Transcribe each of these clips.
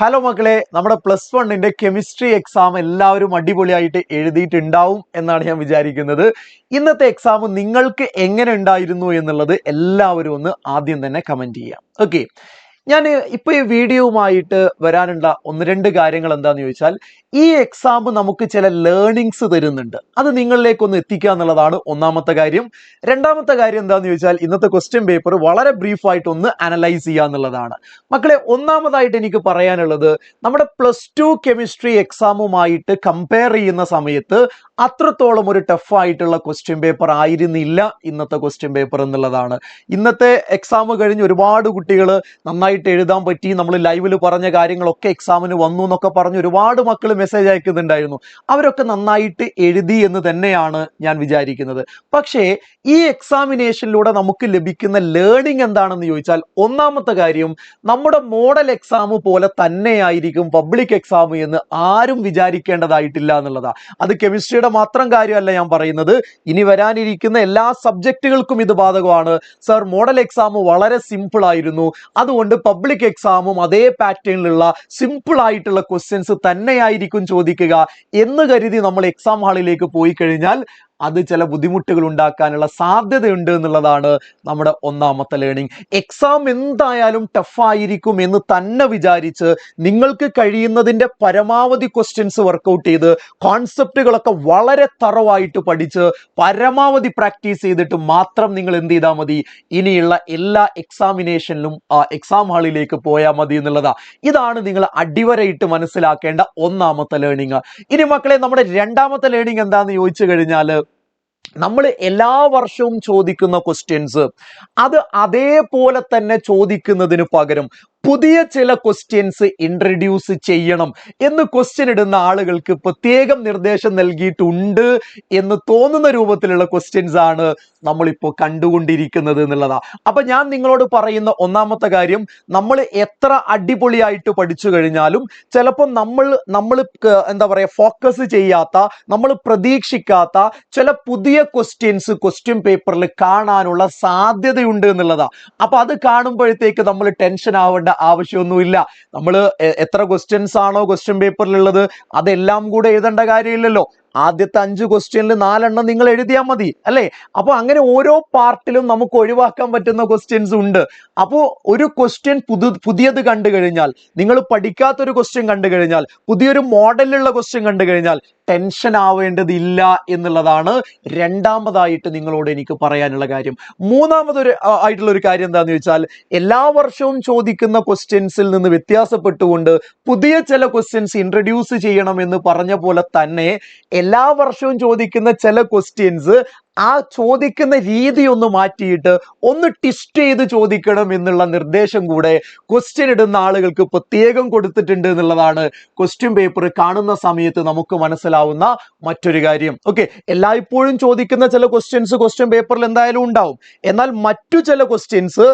Hello മക്കളെ നമ്മുടെ plus വണ്ണിന്റെ കെമിസ്ട്രി എക്സാം എല്ലാവരും അടിപൊളിയായിട്ട് എഴുതിയിട്ടുണ്ടാവും എന്നാണ് ഞാൻ വിചാരിക്കുന്നത്. ഇന്നത്തെ എക്സാം നിങ്ങൾക്ക് എങ്ങനെ ഉണ്ടായിരുന്നു എന്നുള്ളത് എല്ലാവരും ഒന്ന് ആദ്യം തന്നെ കമന്റ് ചെയ്യാം. ഓക്കെ ഞാൻ ഇപ്പൊ ഈ വീഡിയോവുമായിട്ട് വരാനുള്ള ഒന്ന് രണ്ട് കാര്യങ്ങൾ എന്താന്ന് ചോദിച്ചാൽ ഈ എക്സാം നമുക്ക് ചില ലേണിങ്സ് തരുന്നുണ്ട്. അത് നിങ്ങളിലേക്ക് ഒന്ന് എത്തിക്കുക എന്നുള്ളതാണ് ഒന്നാമത്തെ കാര്യം. രണ്ടാമത്തെ കാര്യം എന്താന്ന് ചോദിച്ചാൽ ഇന്നത്തെ ക്വസ്റ്റ്യൻ പേപ്പർ വളരെ ബ്രീഫായിട്ട് ഒന്ന് അനലൈസ് ചെയ്യുക എന്നുള്ളതാണ്. മക്കളെ ഒന്നാമതായിട്ട് എനിക്ക് പറയാനുള്ളത് നമ്മുടെ പ്ലസ് ടു കെമിസ്ട്രി എക്സാമുമായിട്ട് കമ്പയർ ചെയ്യുന്ന സമയത്ത് അത്രത്തോളം ഒരു ടഫ് ആയിട്ടുള്ള ക്വസ്റ്റ്യൻ പേപ്പർ ആയിരുന്നില്ല ഇന്നത്തെ ക്വസ്റ്റ്യൻ പേപ്പർ എന്നുള്ളതാണ്. ഇന്നത്തെ എക്സാം കഴിഞ്ഞ് ഒരുപാട് കുട്ടികൾ നന്നായിട്ട് എഴുതാൻ പറ്റി നമ്മൾ ലൈവിൽ പറഞ്ഞ കാര്യങ്ങളൊക്കെ എക്സാമിന് വന്നു എന്നൊക്കെ പറഞ്ഞ് ഒരുപാട് മക്കൾ മെസ്സേജ് അയക്കുന്നുണ്ടായിരുന്നു. അവരൊക്കെ നന്നായിട്ട് എഴുതി എന്ന് തന്നെയാണ് ഞാൻ വിചാരിക്കുന്നത്. പക്ഷേ ഈ എക്സാമിനേഷനിലൂടെ നമുക്ക് ലഭിക്കുന്ന ലേണിംഗ് എന്താണെന്ന് ചോദിച്ചാൽ ഒന്നാമത്തെ കാര്യം നമ്മുടെ മോഡൽ എക്സാം പോലെ തന്നെയായിരിക്കും പബ്ലിക് എക്സാം എന്ന് ആരും വിചാരിക്കേണ്ടതായിട്ടില്ല എന്നുള്ളതാണ് അത് കെമിസ്ട്രിയുടെ മാത്രം കാര്യമല്ല ഞാൻ പറയുന്നത്. ഇനി വരാനിരിക്കുന്ന എല്ലാ സബ്ജക്റ്റുകൾക്കും ഇത് ബാധകമാണ്. സർ മോഡൽ എക്സാം വളരെ സിമ്പിൾ ആയിരുന്നു. അതുകൊണ്ട് പബ്ലിക് എക്സാമും അതേ പാറ്റേണിലുള്ള സിമ്പിൾ ആയിട്ടുള്ള ക്വസ്റ്റ്യൻസ് തന്നെയായിരിക്കും ചോദിക്കുക എന്ന് കരുതി നമ്മൾ എക്സാം ഹാളിലേക്ക് പോയി കഴിഞ്ഞാൽ അത് ചില ബുദ്ധിമുട്ടുകൾ ഉണ്ടാക്കാനുള്ള സാധ്യതയുണ്ട് എന്നുള്ളതാണ് നമ്മുടെ ഒന്നാമത്തെ ലേണിംഗ് എക്സാം എന്തായാലും ടഫായിരിക്കും എന്ന് തന്നെ വിചാരിച്ച് നിങ്ങൾക്ക് കഴിയുന്നതിന്റെ പരമാവധി ക്വസ്റ്റ്യൻസ് വർക്കൗട്ട് ചെയ്ത് കോൺസെപ്റ്റുകളൊക്കെ വളരെ തറവായിട്ട് പഠിച്ച് പരമാവധി പ്രാക്ടീസ് ചെയ്തിട്ട് മാത്രം നിങ്ങൾ എന്ത് ചെയ്താൽ മതി? ഇനിയുള്ള എല്ലാ എക്സാമിനേഷനിലും ആ എക്സാം ഹാളിലേക്ക് പോയാൽ മതി എന്നുള്ളതാ. ഇതാണ് നിങ്ങൾ അടിവരയിട്ട് മനസ്സിലാക്കേണ്ട ഒന്നാമത്തെ ലേണിംഗ് ഇനി മക്കളെ നമ്മുടെ രണ്ടാമത്തെ ലേണിംഗ് എന്താന്ന് ചോദിച്ചു കഴിഞ്ഞാൽ നമ്മൾ എല്ലാ വർഷവും ചോദിക്കുന്ന ക്വസ്റ്റ്യൻസ് അത് അതേപോലെ തന്നെ ചോദിക്കുന്നതിന് പകരം പുതിയ ചില ക്വസ്റ്റ്യൻസ് ഇൻട്രഡ്യൂസ് ചെയ്യണം എന്ന് ക്വസ്റ്റ്യൻ ഇടുന്ന ആളുകൾക്ക് പ്രത്യേകം നിർദ്ദേശം നൽകിയിട്ടുണ്ട് എന്ന് തോന്നുന്ന രൂപത്തിലുള്ള ക്വസ്റ്റ്യൻസ് ആണ് നമ്മളിപ്പോൾ കണ്ടുകൊണ്ടിരിക്കുന്നത് എന്നുള്ളതാണ് അപ്പൊ ഞാൻ നിങ്ങളോട് പറയുന്ന ഒന്നാമത്തെ കാര്യം നമ്മൾ എത്ര അടിപൊളിയായിട്ട് പഠിച്ചു കഴിഞ്ഞാലും ചിലപ്പോൾ നമ്മൾ നമ്മൾ എന്താ പറയുക ഫോക്കസ് ചെയ്യാത്ത നമ്മൾ പ്രതീക്ഷിക്കാത്ത ചില പുതിയ ക്വസ്റ്റ്യൻസ് ക്വസ്റ്റ്യൻ പേപ്പറിൽ കാണാനുള്ള സാധ്യതയുണ്ട് എന്നുള്ളതാണ് അപ്പൊ അത് കാണുമ്പോഴത്തേക്ക് നമ്മൾ ടെൻഷൻ ആവേണ്ട ആവശ്യമൊന്നുമില്ല. നമ്മൾ എത്ര ക്വസ്റ്റ്യൻസ് ആണോ ക്വസ്റ്റ്യൻ പേപ്പറിലുള്ളത് അതെല്ലാം കൂടെ എഴുതേണ്ട കാര്യമില്ലല്ലോ. ആദ്യത്തെ അഞ്ച് ക്വസ്റ്റ്യനിൽ നാലെണ്ണം നിങ്ങൾ എഴുതിയാൽ മതി അല്ലേ? അപ്പോൾ അങ്ങനെ ഓരോ പാർട്ടിലും നമുക്ക് ഒഴിവാക്കാൻ പറ്റുന്ന ക്വസ്റ്റ്യൻസ് ഉണ്ട്. അപ്പോ ഒരു ക്വസ്റ്റ്യൻ പുതു പുതിയത് കണ്ടു കഴിഞ്ഞാൽ നിങ്ങൾ പഠിക്കാത്തൊരു ക്വസ്റ്റ്യൻ കണ്ടു കഴിഞ്ഞാൽ പുതിയൊരു മോഡലിലുള്ള ക്വസ്റ്റ്യൻ കണ്ടു കഴിഞ്ഞാൽ ടെൻഷൻ ആവേണ്ടതില്ല എന്നുള്ളതാണ് രണ്ടാമതായിട്ട് നിങ്ങളോട് എനിക്ക് പറയാനുള്ള കാര്യം. മൂന്നാമതൊരു ആയിട്ടുള്ളൊരു കാര്യം എന്താണെന്ന് വെച്ചാൽ എല്ലാ വർഷവും ചോദിക്കുന്ന ക്വസ്റ്റ്യൻസിൽ നിന്ന് വ്യത്യാസപ്പെട്ടുകൊണ്ട് പുതിയ ചില ക്വസ്റ്റ്യൻസ് ഇൻട്രൊഡ്യൂസ് ചെയ്യണം എന്ന് പറഞ്ഞ പോലെ തന്നെ എല്ലാ വർഷവും ചോദിക്കുന്ന ചില ക്വസ്റ്റ്യൻസ് ആ ചോദിക്കുന്ന രീതി ഒന്ന് മാറ്റിയിട്ട് ഒന്ന് ടിസ്റ്റ് ചെയ്ത് ചോദിക്കണം എന്നുള്ള നിർദ്ദേശം കൂടെ ക്വസ്റ്റ്യൻ ഇടുന്ന ആളുകൾക്ക് പ്രത്യേകം കൊടുത്തിട്ടുണ്ട് എന്നുള്ളതാണ് ക്വസ്റ്റ്യൻ പേപ്പർ കാണുന്ന സമയത്ത് നമുക്ക് മനസ്സിലാവുന്ന മറ്റൊരു കാര്യം. ഓക്കെ എല്ലായ്പ്പോഴും ചോദിക്കുന്ന ചില ക്വസ്റ്റ്യൻസ് ക്വസ്റ്റ്യൻ പേപ്പറിൽ എന്തായാലും ഉണ്ടാവും. എന്നാൽ മറ്റു ചില ക്വസ്റ്റ്യൻസ്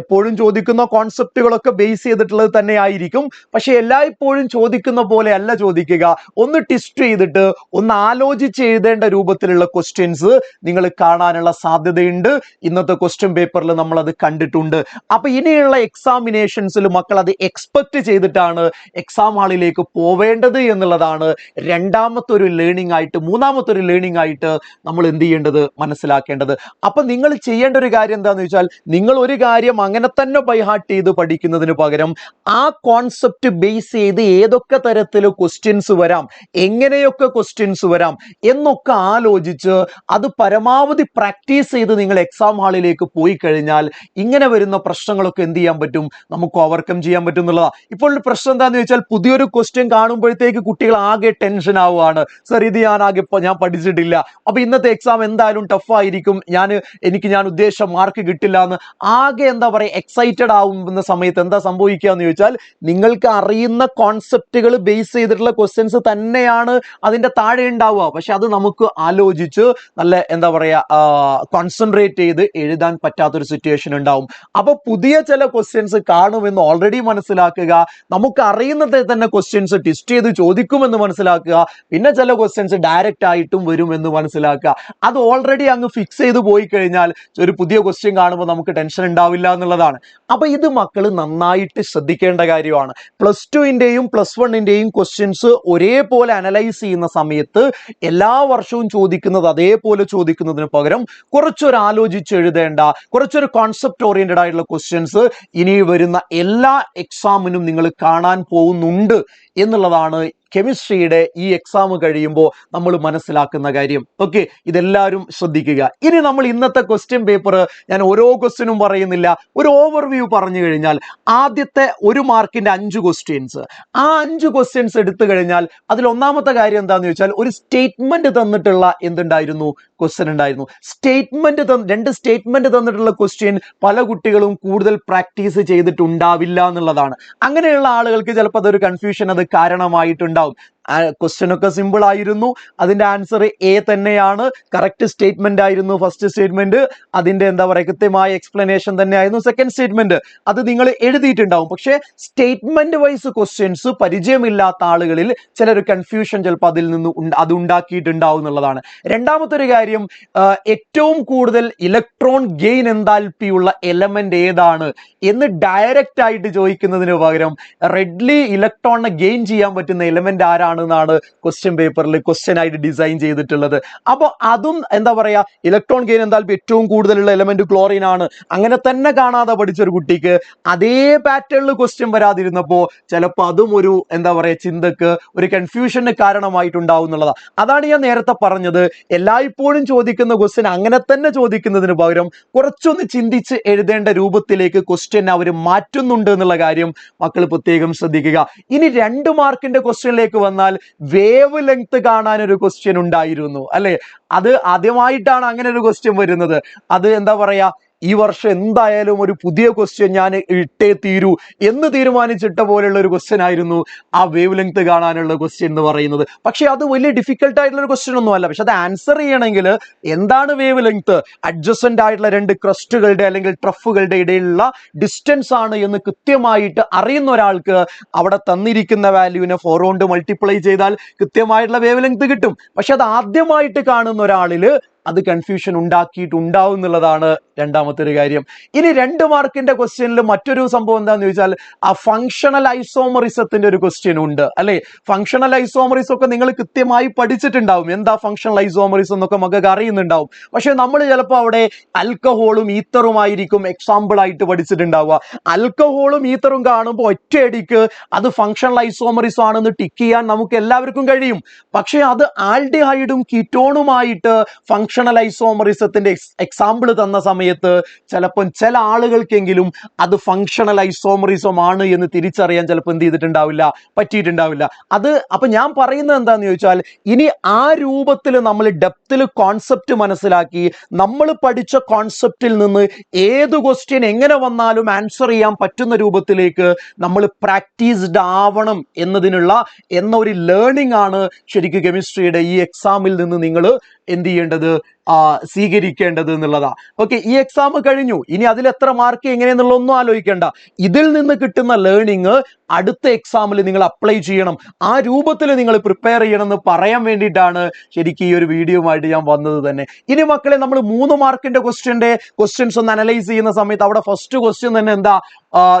എപ്പോഴും ചോദിക്കുന്ന കോൺസെപ്റ്റുകളൊക്കെ ബേസ് ചെയ്തിട്ടുള്ളത് തന്നെ ആയിരിക്കും. പക്ഷെ എല്ലായ്പ്പോഴും ചോദിക്കുന്ന പോലെ അല്ല ചോദിക്കുക. ഒന്ന് ടിസ്റ്റ് ചെയ്തിട്ട് ഒന്ന് ആലോചിച്ച് എഴുതേണ്ട രൂപത്തിലുള്ള ക്വസ്റ്റ്യൻസ് നിങ്ങൾ കാണാനുള്ള സാധ്യതയുണ്ട്. ഇന്നത്തെ ക്വസ്റ്റ്യൻ പേപ്പറിൽ നമ്മൾ അത് കണ്ടിട്ടുണ്ട്. അപ്പൊ ഇനിയുള്ള എക്സാമിനേഷൻസിൽ മക്കൾ അത് എക്സ്പെക്ട് ചെയ്തിട്ടാണ് എക്സാം ഹാളിലേക്ക് പോവേണ്ടത് എന്നുള്ളതാണ് രണ്ടാമത്തെ ഒരു ലേണിംഗ് ആയിട്ട് മൂന്നാമത്തെ ഒരു ലേണിംഗ് ആയിട്ട് നമ്മൾ എന്ത് ചെയ്യേണ്ടത്? മനസ്സിലാക്കേണ്ടത്. അപ്പൊ നിങ്ങൾ ചെയ്യേണ്ട ഒരു കാര്യം എന്താണെന്ന് വെച്ചാൽ നിങ്ങൾ ഒരു കാര്യം അങ്ങനെ തന്നെ ബൈഹാർട്ട് ചെയ്ത് പഠിക്കുന്നതിന് പകരം ആ കോൺസെപ്റ്റ് ബേസ് ചെയ്ത് ഏതൊക്കെ തരത്തിൽ ക്വസ്റ്റ്യൻസ് വരാം എങ്ങനെയൊക്കെ ക്വസ്റ്റ്യൻസ് വരാം എന്നൊക്കെ ആലോചിച്ച് അത് പരമാവധി പ്രാക്ടീസ് ചെയ്ത് നിങ്ങൾ എക്സാം ഹാളിലേക്ക് പോയി കഴിഞ്ഞാൽ ഇങ്ങനെ വരുന്ന പ്രശ്നങ്ങളൊക്കെ എന്ത് ചെയ്യാൻ പറ്റും? നമുക്ക് ഓവർകം ചെയ്യാൻ പറ്റും എന്നുള്ളതാണ് ഇപ്പോൾ പ്രശ്നം എന്താന്ന് ചോദിച്ചാൽ പുതിയൊരു ക്വസ്റ്റ്യൻ കാണുമ്പോഴത്തേക്ക് കുട്ടികൾ ആകെ ടെൻഷൻ ആവുകയാണ്. സർ ഇത് ഞാൻ ആകെ ഞാൻ പഠിച്ചിട്ടില്ല. അപ്പൊ ഇന്നത്തെ എക്സാം എന്തായാലും ടഫ് ആയിരിക്കും. ഞാൻ എനിക്ക് ഞാൻ ഉദ്ദേശിച്ച മാർക്ക് കിട്ടില്ല എന്ന് ആകെ എന്താ പറയുക എക്സൈറ്റഡ് ആവുന്ന സമയത്ത് എന്താ സംഭവിക്കുക എന്ന് ചോദിച്ചാൽ നിങ്ങൾക്ക് അറിയുന്ന കോൺസെപ്റ്റുകൾ ബേസ് ചെയ്തിട്ടുള്ള ക്വസ്റ്റ്യൻസ് തന്നെയാണ് അതിന്റെ താഴെ ഉണ്ടാവുക. പക്ഷെ അത് നമുക്ക് ആലോചിച്ച് നല്ല എന്താ പറയാ കോൺസെൻട്രേറ്റ് ചെയ്ത് എഴുതാൻ പറ്റാത്തൊരു സിറ്റുവേഷൻ ഉണ്ടാവും. അപ്പൊ പുതിയ ചില ക്വസ്റ്റ്യൻസ് കാണുമെന്ന് ഓൾറെഡി മനസ്സിലാക്കുക. നമുക്ക് അറിയുന്നത് തന്നെ ക്വസ്റ്റ്യൻസ് ടെസ്റ്റ് ചെയ്ത് ചോദിക്കുമെന്ന് മനസ്സിലാക്കുക. പിന്നെ ചില ക്വസ്റ്റ്യൻസ് ഡയറക്റ്റ് ആയിട്ടും വരുമെന്ന് മനസ്സിലാക്കുക. അത് ഓൾറെഡി അങ്ങ് ഫിക്സ് ചെയ്ത് പോയി കഴിഞ്ഞാൽ ഒരു പുതിയ ക്വസ്റ്റ്യൻ കാണുമ്പോൾ നമുക്ക് ടെൻഷൻ ഉണ്ടാവില്ല എന്നുള്ളതാണ്. അപ്പൊ ഇത് മക്കൾ നന്നായിട്ട് ശ്രദ്ധിക്കേണ്ട കാര്യമാണ്. പ്ലസ് ടുവിന്റെയും പ്ലസ് വണ്ണിന്റെയും ക്വസ്റ്റ്യൻസ് ഒരേപോലെ അനലൈസ് ചെയ്യുന്ന സമയത്ത് എല്ലാ വർഷവും ചോദിക്കുന്നത് അതേപോലെ ചോദിക്കുന്നതിന് പകരം കുറച്ചൊരു ആലോചിച്ച് എഴുതേണ്ട കുറച്ചൊരു കോൺസെപ്റ്റ് ഓറിയന്റഡ് ആയിട്ടുള്ള ക്വസ്റ്റ്യൻസ് ഇനി വരുന്ന എല്ലാ എക്സാമിനും നിങ്ങൾ കാണാൻ പോകുന്നുണ്ട് എന്നുള്ളതാണ് കെമിസ്ട്രിയുടെ ഈ എക്സാം കഴിയുമ്പോൾ നമ്മൾ മനസ്സിലാക്കുന്ന കാര്യം. ഓക്കെ ഇതെല്ലാവരും ശ്രദ്ധിക്കുക. ഇനി നമ്മൾ ഇന്നത്തെ ക്വസ്റ്റ്യൻ പേപ്പർ ഞാൻ ഓരോ ക്വസ്റ്റ്യനും പറയുന്നില്ല. ഒരു ഓവർവ്യൂ പറഞ്ഞു കഴിഞ്ഞാൽ ആദ്യത്തെ ഒരു മാർക്കിന്റെ അഞ്ച് ക്വസ്റ്റ്യൻസ് ആ അഞ്ച് ക്വസ്റ്റ്യൻസ് എടുത്തു കഴിഞ്ഞാൽ അതിൽ ഒന്നാമത്തെ കാര്യം എന്താന്ന് ചോദിച്ചാൽ ഒരു സ്റ്റേറ്റ്മെന്റ് തന്നിട്ടുള്ള എന്തുണ്ടായിരുന്നു? ക്വസ്റ്റ്യൻ ഉണ്ടായിരുന്നു. സ്റ്റേറ്റ്മെന്റ് രണ്ട് സ്റ്റേറ്റ്മെന്റ് തന്നിട്ടുള്ള ക്വസ്റ്റ്യൻ പല കുട്ടികളും കൂടുതൽ പ്രാക്ടീസ് ചെയ്തിട്ടുണ്ടാവില്ല എന്നുള്ളതാണ്. അങ്ങനെയുള്ള ആളുകൾക്ക് ചിലപ്പോൾ അതൊരു കൺഫ്യൂഷൻ അത് കാരണമായിട്ടുണ്ടാവും ക്വസ്റ്റ്യൻ ഒക്കെ സിമ്പിൾ ആയിരുന്നു. അതിന്റെ ആൻസർ എ തന്നെയാണ്. കറക്റ്റ് സ്റ്റേറ്റ്മെന്റ് ആയിരുന്നു ഫസ്റ്റ് സ്റ്റേറ്റ്മെന്റ് അതിന്റെ എന്താ പറയുക കൃത്യമായ എക്സ്പ്ലനേഷൻ തന്നെയായിരുന്നു സെക്കൻഡ് സ്റ്റേറ്റ്മെന്റ് അത് നിങ്ങൾ എഴുതിയിട്ടുണ്ടാവും. പക്ഷേ സ്റ്റേറ്റ്മെന്റ് വൈസ് ക്വസ്റ്റ്യൻസ് പരിചയമില്ലാത്ത ആളുകളിൽ ചിലർ കൺഫ്യൂഷൻ ചിലപ്പോൾ അതിൽ നിന്ന് അത് ഉണ്ടാക്കിയിട്ടുണ്ടാവും എന്നുള്ളതാണ്. രണ്ടാമത്തെ ഒരു കാര്യം ഏറ്റവും കൂടുതൽ ഇലക്ട്രോൺ ഗെയിൻ എന്താൽപ്പിയുള്ള എലമെന്റ് ഏതാണ് എന്ന് ഡയറക്റ്റ് ആയിട്ട് ചോദിക്കുന്നതിന് പകരം റെഡ്ലി ഇലക്ട്രോണിനെ ഗെയിൻ ചെയ്യാൻ പറ്റുന്ന എലമെന്റ് ആരാണെന്നാണ് ക്വസ്റ്റ്യൻ പേപ്പറിൽ ക്വസ്റ്റ്യൻ ആയിട്ട് ഡിസൈൻ ചെയ്തിട്ടുള്ളത്. അപ്പോൾ അതും എന്താ പറയാ ഇലക്ട്രോൺ ഗെയിൻ എന്താ ഏറ്റവും കൂടുതലുള്ള എലമെന്റ് ക്ലോറിൻ ആണ്. അങ്ങനെ തന്നെ കാണാതെ പഠിച്ച ഒരു കുട്ടിക്ക് അതേ പാറ്റേണിൽ ക്വസ്റ്റ്യൻ വരാതിരുന്നപ്പോൾ ചിലപ്പോൾ അതും ഒരു എന്താ പറയാ ചിന്തക്ക് ഒരു കൺഫ്യൂഷന് കാരണമായിട്ടുണ്ടാവും എന്നുള്ളതാണ് അതാണ് ഞാൻ നേരത്തെ പറഞ്ഞത്. എല്ലായ്പ്പോഴും ചോദിക്കുന്ന ക്വസ്റ്റ്യൻ അങ്ങനെ തന്നെ ചോദിക്കുന്നതിന് പകരം കുറച്ചൊന്ന് ചിന്തിച്ച് എഴുതേണ്ട രൂപത്തിലേക്ക് ക്വസ്റ്റ്യൻ അവർ മാറ്റുന്നുണ്ട് എന്നുള്ള കാര്യം മക്കൾ പ്രത്യേകം ശ്രദ്ധിക്കുക. ഇനി രണ്ട് മാർക്കിന്റെ ക്വസ്റ്റ്യനിലേക്ക് വന്നാൽ വേവ് ലെങ്ത് കാണാൻ ഒരു ക്വസ്റ്റ്യൻ ഉണ്ടായിരുന്നു. അല്ലെ? അത് ആദ്യമായിട്ടാണ് അങ്ങനെ ഒരു ക്വസ്റ്റ്യൻ വരുന്നത്. അത് എന്താ പറയാ? ഈ വർഷം എന്തായാലും ഒരു പുതിയ ക്വസ്റ്റ്യൻ ഞാൻ ഇട്ടേ തീരൂ എന്ന് തീരുമാനിച്ചിട്ട പോലെയുള്ള ഒരു ക്വസ്റ്റ്യൻ ആയിരുന്നു ആ വേവ് ലെങ്ത് കാണാനുള്ള ക്വസ്റ്റ്യൻ എന്ന് പറയുന്നത്. പക്ഷെ അത് വലിയ ഡിഫിക്കൽട്ട് ആയിട്ടുള്ള ഒരു ക്വസ്റ്റ്യൻ ഒന്നും അല്ല പക്ഷെ അത് ആൻസർ ചെയ്യണമെങ്കിൽ എന്താണ് വേവ് ലെങ്ത് അഡ്ജസ്റ്റന്റ് ആയിട്ടുള്ള രണ്ട് ക്രസ്റ്റുകളുടെ അല്ലെങ്കിൽ ട്രഫുകളുടെ ഇടയിലുള്ള ഡിസ്റ്റൻസ് ആണ് എന്ന് കൃത്യമായിട്ട് അറിയുന്ന ഒരാൾക്ക് അവിടെ തന്നിരിക്കുന്ന വാല്യൂവിനെ ഫോർ കൊണ്ട് മൾട്ടിപ്ലൈ ചെയ്താൽ കൃത്യമായിട്ടുള്ള വേവ് ലെങ്ത് കിട്ടും. പക്ഷെ അത് ആദ്യമായിട്ട് കാണുന്ന ഒരാളിൽ അത് കൺഫ്യൂഷൻ ഉണ്ടാക്കിയിട്ടുണ്ടാവും എന്നുള്ളതാണ് രണ്ടാമത്തെ ഒരു കാര്യം. ഇനി രണ്ട് മാർക്കിന്റെ ക്വസ്റ്റ്യനിൽ മറ്റൊരു സംഭവം എന്താന്ന് ചോദിച്ചാൽ ആ ഫങ്ഷണൽ ഐസോമറിസത്തിന്റെ ഒരു ക്വസ്റ്റ്യൻ ഉണ്ട്. അല്ലെ? ഫങ്ഷണൽ ഐസോമറിസം ഒക്കെ നിങ്ങൾ കൃത്യമായി പഠിച്ചിട്ടുണ്ടാവും. എന്താ ഫങ്ഷണൽ ഐസോമറിസം എന്നൊക്കെ നമുക്ക് അറിയുന്നുണ്ടാവും. പക്ഷെ നമ്മൾ ചിലപ്പോൾ അവിടെ അൽക്കഹോളും ഈത്തറുമായിരിക്കും എക്സാമ്പിൾ ആയിട്ട് പഠിച്ചിട്ടുണ്ടാവുക. അൽക്കഹോളും ഈത്തറും കാണുമ്പോൾ ഒറ്റയടിക്ക് അത് ഫങ്ഷണൽ ഐസോമറിസം ആണെന്ന് ടിക്ക് ചെയ്യാൻ നമുക്ക് എല്ലാവർക്കും കഴിയും. പക്ഷെ അത് ആൽഡിഹൈഡും കീറ്റോണുമായിട്ട് ഫങ്ഷണൽ ഐസോമറിസത്തിന്റെ എക്സാമ്പിൾ തന്ന സമയത്ത് ചിലപ്പം ചില ആളുകൾക്കെങ്കിലും അത് ഫങ്ഷണൽ ഐസോമറിസം ആണ് എന്ന് തിരിച്ചറിയാൻ ചിലപ്പോൾ എന്ത് ചെയ്തിട്ടുണ്ടാവില്ല പറ്റിയിട്ടുണ്ടാവില്ല. അത് അപ്പൊ ഞാൻ പറയുന്നത് എന്താന്ന് ചോദിച്ചാൽ ഇനി ആ രൂപത്തിൽ നമ്മൾ ഡെപ്തിൽ കോൺസെപ്റ്റ് മനസ്സിലാക്കി നമ്മൾ പഠിച്ച കോൺസെപ്റ്റിൽ നിന്ന് ഏത് ക്വസ്റ്റ്യൻ എങ്ങനെ വന്നാലും ആൻസർ ചെയ്യാൻ പറ്റുന്ന രൂപത്തിലേക്ക് നമ്മൾ പ്രാക്ടീസ്ഡ് ആവണം എന്നതിനുള്ള എന്ന ഒരു ലേണിംഗ് ആണ് ശരിക്കും കെമിസ്ട്രിയുടെ ഈ എക്സാമിൽ നിന്ന് നിങ്ങൾ എന്ത് ചെയ്യേണ്ടത്? ആ, സ്വീകരിക്കേണ്ടത് എന്നുള്ളതാ. ഓക്കെ ഈ എക്സാം കഴിഞ്ഞു. ഇനി അതിൽ എത്ര മാർക്ക് എങ്ങനെയെന്നുള്ള ഒന്നും ആലോചിക്കേണ്ട. ഇതിൽ നിന്ന് കിട്ടുന്ന ലേണിംഗ് അടുത്ത എക്സാമിൽ നിങ്ങൾ അപ്ലൈ ചെയ്യണം. ആ രൂപത്തിൽ നിങ്ങൾ പ്രിപ്പയർ ചെയ്യണം എന്ന് പറയാൻ വേണ്ടിയിട്ടാണ് ശരിക്കും ഈ ഒരു വീഡിയോയുമായിട്ട് ഞാൻ വന്നത് തന്നെ. ഇനി മക്കളെ നമ്മൾ മൂന്ന് മാർക്കിന്റെ ക്വസ്റ്റ്യന്റെ ക്വസ്റ്റ്യൻസ് ഒന്ന് അനലൈസ് ചെയ്യുന്ന സമയത്ത് അവിടെ ഫസ്റ്റ് ക്വസ്റ്റ്യൻ തന്നെ എന്താ?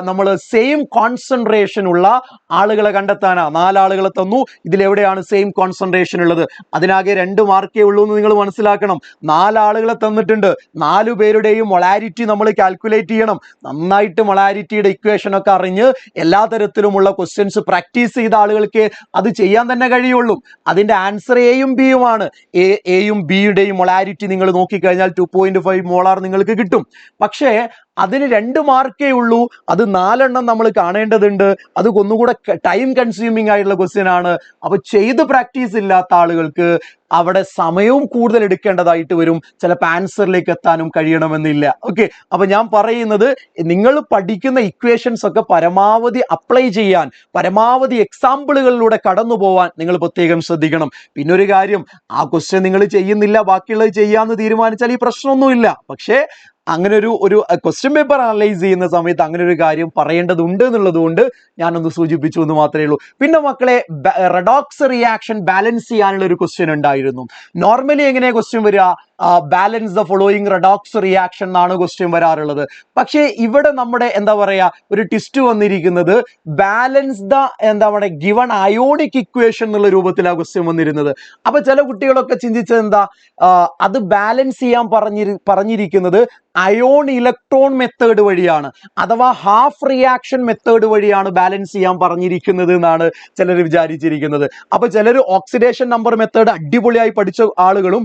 നമ്മൾ സെയിം കോൺസെൻട്രേഷൻ ഉള്ള ആളുകളെ കണ്ടെത്താനാ. നാലാളുകളെ തന്നു. ഇതിലെവിടെയാണ് സെയിം കോൺസെൻട്രേഷൻ ഉള്ളത്? അതിനാകെ രണ്ട് മാർക്കേ ഉള്ളൂ എന്ന് നിങ്ങൾ മനസ്സിലാക്കണം. നാലാളുകളെ തന്നിട്ടുണ്ട്. നാലു പേരുടെയും മൊളാരിറ്റി നമ്മൾ കാൽക്കുലേറ്റ് ചെയ്യണം. നന്നായിട്ട് മൊളാരിറ്റിയുടെ ഇക്വേഷൻ ഒക്കെ അറിഞ്ഞ് എല്ലാ തരത്തിലുമുള്ള ക്വസ്റ്റ്യൻസ് പ്രാക്ടീസ് ചെയ്ത ആളുകൾക്ക് അത് ചെയ്യാൻ തന്നെ കഴിയുള്ളൂ. അതിന്റെ ആൻസർ എയും ബിയുമാണ് എ എയും ബിയുടെയും മൊളാരിറ്റി നിങ്ങൾ നോക്കിക്കഴിഞ്ഞാൽ ടു പോയിന്റ് ഫൈവ് മോളാർ നിങ്ങൾക്ക് കിട്ടും. പക്ഷേ അതിന് രണ്ട് മാർക്കേ ഉള്ളൂ. അത് നാലെണ്ണം നമ്മൾ കാണേണ്ടതുണ്ട്. അത് ഒന്നുകൂടെ ടൈം കൺസ്യൂമിംഗ് ആയിട്ടുള്ള ക്വസ്റ്റ്യൻ ആണ്. അപ്പൊ ചെയ്ത് പ്രാക്ടീസ് ഇല്ലാത്ത ആളുകൾക്ക് അവിടെ സമയവും കൂടുതൽ എടുക്കേണ്ടതായിട്ട് വരും. ചിലപ്പോൾ ആൻസറിലേക്ക് എത്താനും കഴിയണമെന്നില്ല. ഓക്കെ അപ്പൊ ഞാൻ പറയുന്നത് നിങ്ങൾ പഠിക്കുന്ന ഇക്വേഷൻസ് ഒക്കെ പരമാവധി അപ്ലൈ ചെയ്യാൻ പരമാവധി എക്സാമ്പിളുകളിലൂടെ കടന്നു പോവാൻ നിങ്ങൾ പ്രത്യേകം ശ്രദ്ധിക്കണം. പിന്നെ ഒരു കാര്യം ആ ക്വസ്റ്റ്യൻ നിങ്ങൾ ചെയ്യുന്നില്ല ബാക്കിയുള്ളത് ചെയ്യാമെന്ന് തീരുമാനിച്ചാൽ ഈ പ്രശ്നമൊന്നുമില്ല. പക്ഷേ അങ്ങനെ ഒരു ഒരു ക്വസ്റ്റ്യൻ പേപ്പർ അനലൈസ് ചെയ്യുന്ന സമയത്ത് അങ്ങനെ ഒരു കാര്യം പറയേണ്ടതുണ്ട് എന്നുള്ളതുകൊണ്ട് ഞാനൊന്ന് സൂചിപ്പിച്ചു എന്ന് മാത്രമേ ഉള്ളൂ. പിന്നെ മക്കളെ റെഡോക്സ് റിയാക്ഷൻ ബാലൻസ് ചെയ്യാനുള്ള ഒരു ക്വസ്റ്റ്യൻ ഉണ്ടായിരുന്നു. നോർമലി എങ്ങനെയാ ക്വസ്റ്റ്യൻ വരിക? Balance the following redox reaction എന്നാണ് ക്വസ്റ്റ്യൻ വരാറുള്ളത്. പക്ഷേ ഇവിടെ നമ്മുടെ എന്താ പറയുക ഒരു ട്വിസ്റ്റ് വന്നിരിക്കുന്നത് ബാലൻസ് ദ എന്താ പറയുക ഗിവൺ അയോണിക് ഇക്വേഷൻ എന്നുള്ള രൂപത്തിലാണ് ക്വസ്റ്റ്യൻ വന്നിരുന്നത്. അപ്പൊ ചില കുട്ടികളൊക്കെ ചിന്തിച്ചത് എന്താ അത് ബാലൻസ് ചെയ്യാൻ പറഞ്ഞിരി പറഞ്ഞിരിക്കുന്നത് അയോൺ ഇലക്ട്രോൺ മെത്തേഡ് വഴിയാണ്. അഥവാ ഹാഫ് റിയാക്ഷൻ മെത്തേഡ് വഴിയാണ് ബാലൻസ് ചെയ്യാൻ പറഞ്ഞിരിക്കുന്നത് എന്നാണ് ചിലർ വിചാരിച്ചിരിക്കുന്നത്. അപ്പൊ ചിലർ ഓക്സിഡേഷൻ നമ്പർ മെത്തേഡ് അടിപൊളിയായി പഠിച്ച ആളുകളും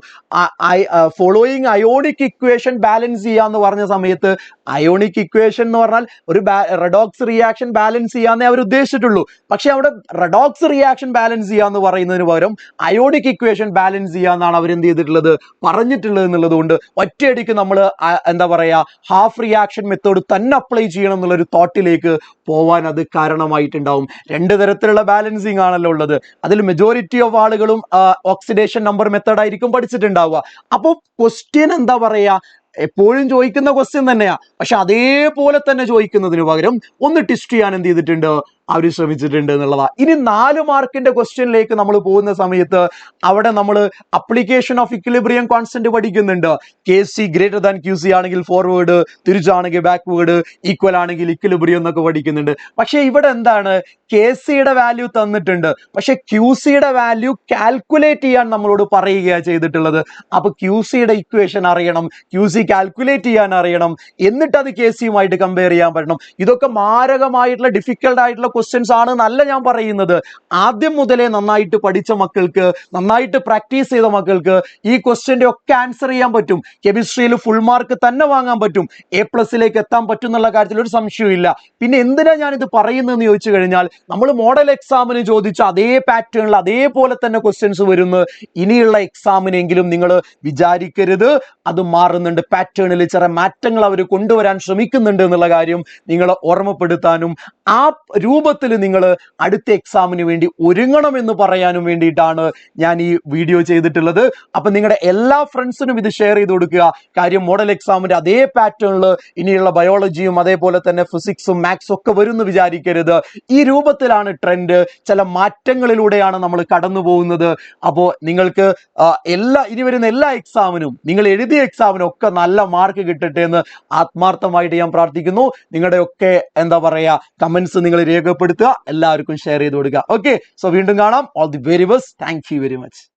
ഫോളോയിങ് അയോണിക് ഇക്വേഷൻ ബാലൻസ് ചെയ്യാന്ന് പറഞ്ഞ സമയത്ത് അയോണിക് ഇക്വേഷൻ എന്ന് പറഞ്ഞാൽ ഒരു റെഡോക്സ് റിയാക്ഷൻ ബാലൻസ് ചെയ്യാന്നേ അവർ ഉദ്ദേശിച്ചിട്ടുള്ളൂ. പക്ഷെ അവിടെ റെഡോക്സ് റിയാക്ഷൻ ബാലൻസ് ചെയ്യാന്ന് പറയുന്നതിന് പകരം അയോണിക് ഇക്വേഷൻ ബാലൻസ് ചെയ്യാന്നാണ് അവർ എന്ത് ചെയ്തിട്ടുള്ളത്? പറഞ്ഞിട്ടുള്ളത് എന്നുള്ളത് കൊണ്ട് ഒറ്റയടിക്ക് നമ്മൾ എന്താ പറയാ ഹാഫ് റിയാക്ഷൻ മെത്തേഡ് തന്നെ അപ്ലൈ ചെയ്യണം എന്നുള്ളൊരു തോട്ടിലേക്ക് പോവാൻ അത് കാരണമായിട്ടുണ്ടാവും. രണ്ട് തരത്തിലുള്ള ബാലൻസിങ് ആണല്ലോ ഉള്ളത്. അതിൽ മെജോറിറ്റി ഓഫ് ആളുകളും ഓക്സിഡേഷൻ നമ്പർ മെത്തേഡ് ആയിരിക്കും പഠിച്ചിട്ടുണ്ടാവുക. അപ്പോൾ ക്വസ്റ്റ്യൻ എന്താ പറയാ? എപ്പോഴും ചോദിക്കുന്ന ക്വസ്റ്റ്യൻ തന്നെയാ. പക്ഷെ അതേപോലെ തന്നെ ചോദിക്കുന്നതിന് പകരം ഒന്ന് ടിസ്റ്റ് ചെയ്യാൻ എന്ത് ചെയ്തിട്ടുണ്ട്? അവർ ശ്രമിച്ചിട്ടുണ്ട് എന്നുള്ളതാ. ഇനി നാല് മാർക്കിന്റെ ക്വസ്റ്റ്യനിലേക്ക് നമ്മൾ പോകുന്ന സമയത്ത് അവിടെ നമ്മൾ അപ്ലിക്കേഷൻ ഓഫ് ഇക്വിലിബ്രിയം കോൺസ്റ്റന്റ് പഠിക്കുന്നുണ്ട്. K C greater than Q C ആണെങ്കിൽ ഫോർവേഡ് തിരിച്ചാണെങ്കിൽ ബാക്ക്വേഡ് ഈക്വൽ ആണെങ്കിൽ ഇക്വിലിബ്രിയം എന്നൊക്കെ പഠിക്കുന്നുണ്ട്. പക്ഷെ ഇവിടെ എന്താണ്? കെ സിയുടെ വാല്യൂ തന്നിട്ടുണ്ട്. പക്ഷെ ക്യു സിയുടെ വാല്യൂ കാൽക്കുലേറ്റ് ചെയ്യാൻ നമ്മളോട് പറയുകയാണ് ചെയ്തിട്ടുള്ളത്. അപ്പൊ ക്യു സിയുടെ ഇക്വേഷൻ അറിയണം. ക്യു സി കാൽക്കുലേറ്റ് ചെയ്യാൻ അറിയണം. എന്നിട്ട് അത് കെ സിയുമായിട്ട് കമ്പയർ ചെയ്യാൻ പറ്റണം. ഇതൊക്കെ മാരകമായിട്ടുള്ള ഡിഫിക്കൽട്ട് ആയിട്ടുള്ള ക്വസ്റ്റ്യൻസ് ആണ് എന്നല്ല ഞാൻ പറയുന്നത്. ആദ്യം മുതലേ നന്നായിട്ട് പഠിച്ച മക്കൾക്ക് നന്നായിട്ട് പ്രാക്ടീസ് ചെയ്ത മക്കൾക്ക് ഈ ക്വസ്റ്റ്യന്റെ ഒക്കെ ആൻസർ ചെയ്യാൻ പറ്റും. കെമിസ്ട്രിയിൽ ഫുൾ മാർക്ക് തന്നെ വാങ്ങാൻ പറ്റും. എ പ്ലസിലേക്ക് എത്താൻ പറ്റും എന്നുള്ള കാര്യത്തിൽ ഒരു സംശയവും പിന്നെ എന്തിനാ ഞാൻ ഇത് പറയുന്നതെന്ന് ചോദിച്ചു കഴിഞ്ഞാൽ നമ്മൾ മോഡൽ എക്സാമിന് ചോദിച്ച അതേ പാറ്റേണിൽ അതേപോലെ തന്നെ ക്വസ്റ്റ്യൻസ് വരുന്നു. ഇനിയുള്ള എക്സാമിനെങ്കിലും നിങ്ങൾ വിചാരിക്കരുത്. അത് മാറുന്നുണ്ട്. പാറ്റേണിൽ ചില മാറ്റങ്ങൾ അവർ കൊണ്ടുവരാൻ ശ്രമിക്കുന്നുണ്ട് എന്നുള്ള കാര്യം നിങ്ങൾ ഓർമ്മപ്പെടുത്താനും ആ രൂപത്തിൽ നിങ്ങൾ അടുത്ത എക്സാമിന് വേണ്ടി ഒരുങ്ങണം എന്ന് പറയാനും വേണ്ടിയിട്ടാണ് ഞാൻ ഈ വീഡിയോ ചെയ്തിട്ടുള്ളത്. അപ്പം നിങ്ങളുടെ എല്ലാ ഫ്രണ്ട്സിനും ഇത് ഷെയർ ചെയ്ത് കൊടുക്കുക. കാര്യം മോഡൽ എക്സാമിന്റെ അതേ പാറ്റേണിൽ ഇനിയുള്ള ബയോളജിയും അതേപോലെ തന്നെ ഫിസിക്സും മാത്സും ഒക്കെ വരും വിചാരിക്കരുത്. ഈ രൂപത്തിലാണ് ട്രെൻഡ് ചില മാറ്റങ്ങളിലൂടെയാണ് നമ്മൾ കടന്നു പോകുന്നത്. അപ്പോൾ നിങ്ങൾക്ക് എല്ലാ ഇനി വരുന്ന എല്ലാ എക്സാമിനും നിങ്ങൾ എഴുതിയ എക്സാമിനും ഒക്കെ നല്ല മാർക്ക് കിട്ടട്ടെ എന്ന് ആത്മാർത്ഥമായിട്ട് ഞാൻ പ്രാർത്ഥിക്കുന്നു. നിങ്ങളുടെയൊക്കെ എന്താ പറയാ കമന്റ്സ് നിങ്ങൾ രേഖപ്പെടുത്തുക എല്ലാവർക്കും ഷെയർ ചെയ്ത് കൊടുക്കുക. ഓക്കെ സോ വീണ്ടും കാണാം. All the very best thank very much